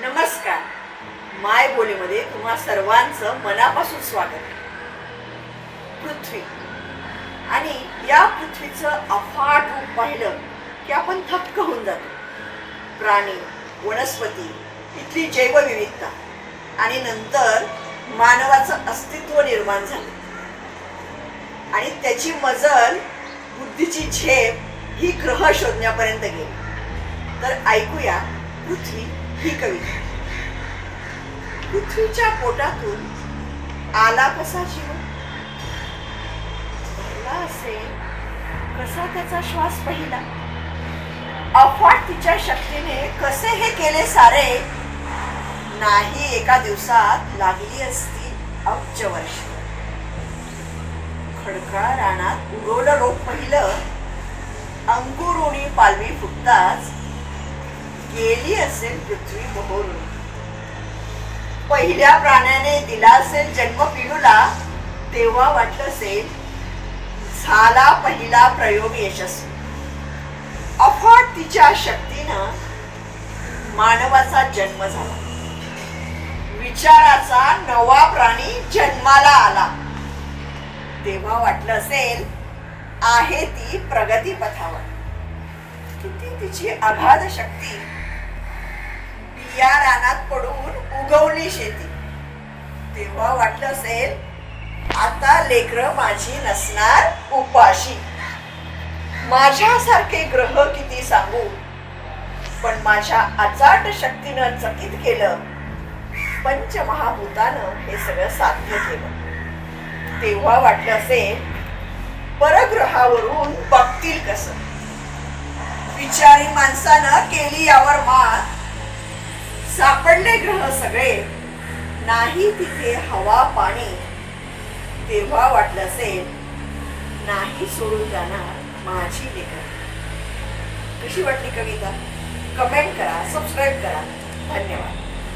नमस्कार. माय बोलीमध्ये तुम्हा सर्वांचं मनापासून स्वागत. आहे पृथ्वी. आणि या पृथ्वीचं अफाट रूप पाहिलं की आपण थक्क होऊन जातो. प्राणी वनस्पती इथली जैवविविधता आणि नंतर मानवाचं अस्तित्व निर्माण झालं. आणि त्याची मजल बुद्धीची झेप ही ग्रह शोधण्यापर्यंत गेली. तर ऐकूया पृथ्वी ही कविता पृथ्वीच्या पोटातून आला कसा जीव? असे कसा त्याचा श्वास पहिला? अफाट तिच्या शक्तीने कसे हे केले सारे? नाही एका दिवसात लागली असती अब्ज वर्ष खडकाळ रानात उडवलं रोप पहिलं. अंकुरुणी पालवी फुटताच गेली असेल पृथ्वी बहरून पहिल्या प्राण्याने दिला असेल जन्म पिढूला तेव्हा वाटलं असेल झाला पहिला प्रयोग यशस्वी. अफाट तिच्या शक्तीनं मानवाचा जन्म झाला. विचाराचा नवा प्राणी जन्माला आला. तेव्हा वाटलं असेल आहे ती प्रगती पथावर किती तिची अगाध शक्ती उगवली शेती. तेव्हा वाटलं असेल आता लेकर माझी नसणार उपाशी. माझ्यासारखे ग्रह किती सांगू? पण माझ्या अचाट शक्तीनं चकित केलं. पंचमहाभूतानं हे सगळं साध्य केलं. तेव्हा वाटलं असेल परग्रहावरून बघतील कसं विचारी माणसानं केली यावर मात सापडले ग्रह सगळे नाही तिथे हवा पाणी तेव्हा वाटलं असेल नाही सोडून जाणार माझी लेखन कशी वाटली कविता? कमेंट करा सबस्क्राईब करा. धन्यवाद.